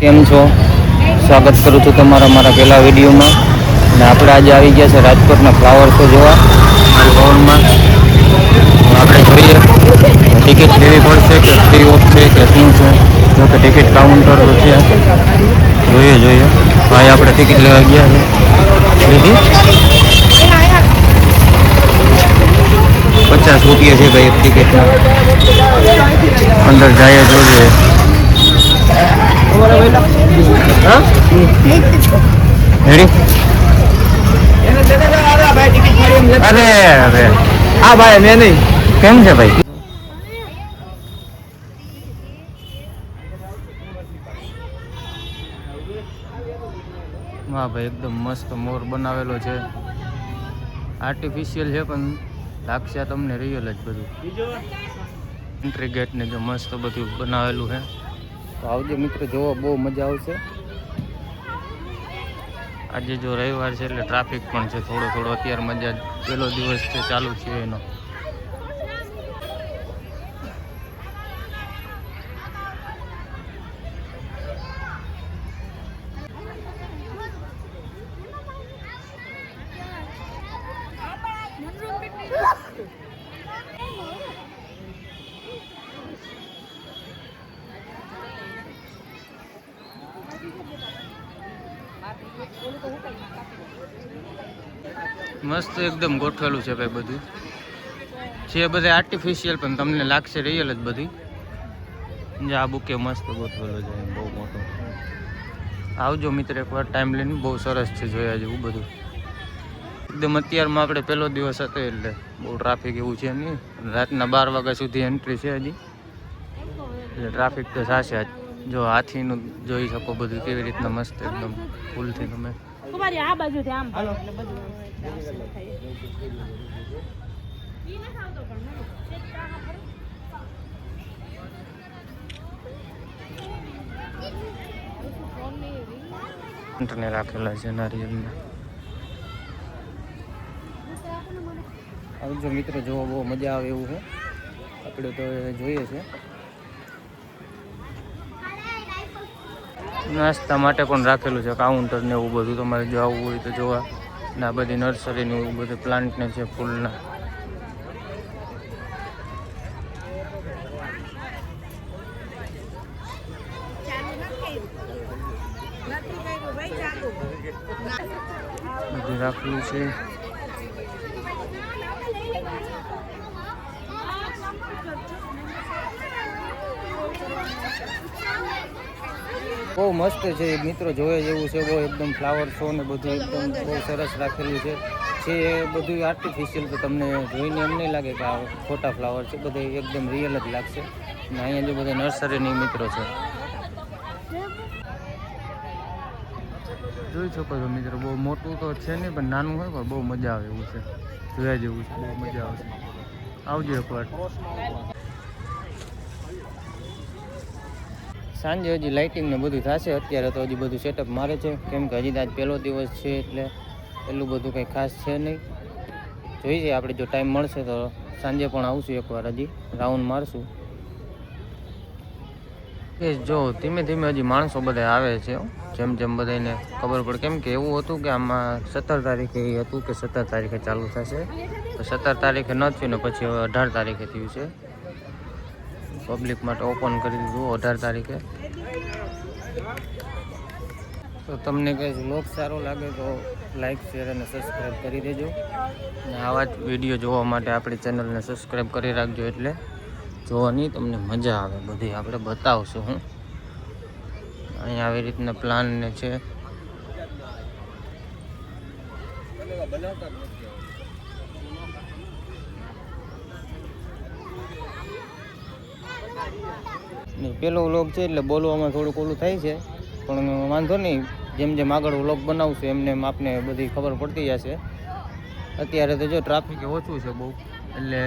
કેમ છો? સ્વાગત કરું છું તમારા મારા પહેલા વિડીયોમાં. અને આપણે આજે આવી ગયા છે રાજકોટના ફ્લાવર શો જોવા. ભવનમાં. આપણે જોઈએ, ટિકિટ લેવી પડશે કે ફ્રી ઓફ છે કે શું છે? જો કે ટિકિટ કાઉન્ટર છે. જોઈએ જોઈએ. ભાઈ આપણે ટિકિટ લેવા ગયા છે. લીધી પચાસ રૂપિયા છે ભાઈ એક ટિકિટના અંદર જાય જોઈએ અરે અરે. હા, ભાઈ, મેં નહીં. કેમ છે ભાઈ? વાહ ભાઈ, એકદમ મસ્ત મોર બનાવેલો છે. આર્ટિફિશિયલ છે પણ લાગશે તમને રિયલ જ બધું. એન્ટ્રી ગેટને જો મસ્ત બધું બનાવેલું છે તો આવજો મિત્રો, જોવો, બહુ મજા આવશે. આજે જો રવિવાર છે એટલે ટ્રાફિક પણ છે થોડો થોડો અત્યારે મજા પહેલો દિવસ છે, ચાલુ છે એનો. મસ્ત એકદમ ગોઠવેલું છે ભાઈ બધું. છે બધા આર્ટિફિશિયલ પણ તમને લાગશે રિયલ જ બધી. જે આ બુકે મસ્ત ગોઠવેલો છે બહુ મોટો. આવજો મિત્ર એકવાર ટાઈમ લઈને બહુ સરસ છે જોયા જેવું બધું. એકદમ અત્યારમાં આપણે પહેલો દિવસ હતો એટલે બહુ ટ્રાફિક એવું છે નહીં. રાતના બાર વાગ્યા સુધી એન્ટ્રી છે હજી. એટલે ટ્રાફિક તો થશે આજ. જો હાથીનું જોઈ શકો બધું કેવી રીતના મસ્ત એકદમ. ફૂલથી તમે. આ બાજુ આમ. ને રાખેલા છે નારિયેલના આવજો મિત્રો જોવા બહુ મજા આવે એવું છે. આપણે તો જોઈએ છે. નાસ્તા માટે પણ રાખેલું છે કાઉન્ટર ને એવું બધું તમારે જો આવવું હોય તો જોવા. ને આ બધી નર્સરી ને એવું બધું પ્લાન્ટ ને છે ફૂલના. બધું રાખેલું છે. બહુ મસ્ત છે મિત્રો જોવે જેવું છે, બહુ એકદમ ફ્લાવર શો ને બધું એકદમ બહુ સરસ રાખેલું છે. એ બધું આર્ટિફિશિયલ તો તમને જોઈને એમ નહીં લાગે કે આ ખોટા ફ્લાવર છે, બધે એકદમ રિયલ જ લાગશે. અને અહીંયા જો બધા નર્સરીની મિત્રો છે. જોઈ શકો છો મિત્રો, બહુ મોટું તો છે નહીં, પણ નાનું હોય પણ બહુ મજા આવે એવું છે. જોયા જેવું છે, બહુ મજા આવશે આવજો એકવાર સાંજે હજી લાઇટિંગને બધું થશે. અત્યારે તો હજી બધું સેટઅપ મારે છે. કેમ કે હજી આજ પહેલો દિવસ છે એટલે એટલું બધું કંઈ ખાસ છે નહીં. જોઈએ આપણે જો ટાઈમ મળશે તો સાંજે પણ આવશું એકવાર હજી. રાઉન્ડ મારશું. એ જો, ધીમે ધીમે હજી માણસો બધા આવે છે જેમ જેમ બધાને ખબર પડે. કેમ કે એવું હતું કે આમાં સત્તર તારીખે એ હતું કે સત્તર તારીખે ચાલુ થશે. તો સત્તર તારીખે ન થયું ને પછી હવે અઢાર તારીખે થયું છે. પબ્લિક માટે ઓપન કરી દીધું, અઢાર તારીખે. તો તમને કંઈ વ્લોગ સારો લાગે તો લાઈક શેર અને સબસ્ક્રાઈબ કરી દેજો. અને આવા જ વીડિયો જોવા માટે આપણી ચેનલને સબસ્ક્રાઈબ કરી રાખજો એટલે જોવાની તમને મજા આવે. બધી આપણે બતાવશું હું. અહીંયા આવી રીતના પ્લાન ને છે. ને પેલો વ્લોગ છે એટલે બોલવામાં થોડુંક ઓલું થાય છે. પણ વાંધો નહીં, જેમ જેમ આગળ વ્લોગ બનાવશું એમને એમ આપને બધી ખબર પડતી જશે. અત્યારે તો જો ટ્રાફિક ઓછું છે બહુ. એટલે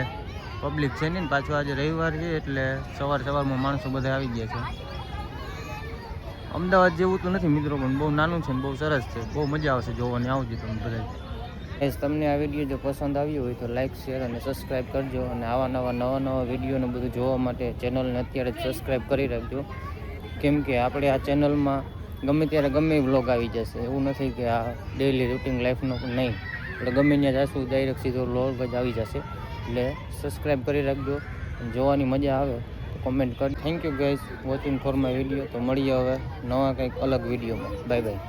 પબ્લિક છે ને, પાછું આજે રવિવાર છે, એટલે સવાર સવારમાં માણસો બધા આવી ગયા છે. અમદાવાદ જેવું તો નથી મિત્રો, પણ બહુ નાનું છે ને બહુ સરસ છે. બહુ મજા આવશે જોવાની, આવજો તમે બધા તમને આ વીડિયો જો પસંદ આવ્યો હોય તો લાઈક શેર અને સબસ્ક્રાઈબ કરજો અને આવા નવા નવા નવા વિડીયોને બધું જોવા માટે ચેનલને અત્યારે જ સબસ્ક્રાઈબ કરી રાખજો. કેમ કે આપણે આ ચેનલમાં ગમે ત્યારે ગમે વ્લોગ આવી જશે. એવું નથી કે આ ડેઈલી રૂટિન લાઈફનો નહીં. એટલે ગમે ત્યાં જશું ડાયરેક્ટ સીધો વ્લોગ જ આવી જશે. એટલે સબસ્ક્રાઈબ કરી રાખજો. જોવાની મજા આવે તો કોમેન્ટ કરી. Thank you guys watching for my video તો મળીએ હવે નવા કંઈક અલગ વિડીયોમાં બાય બાય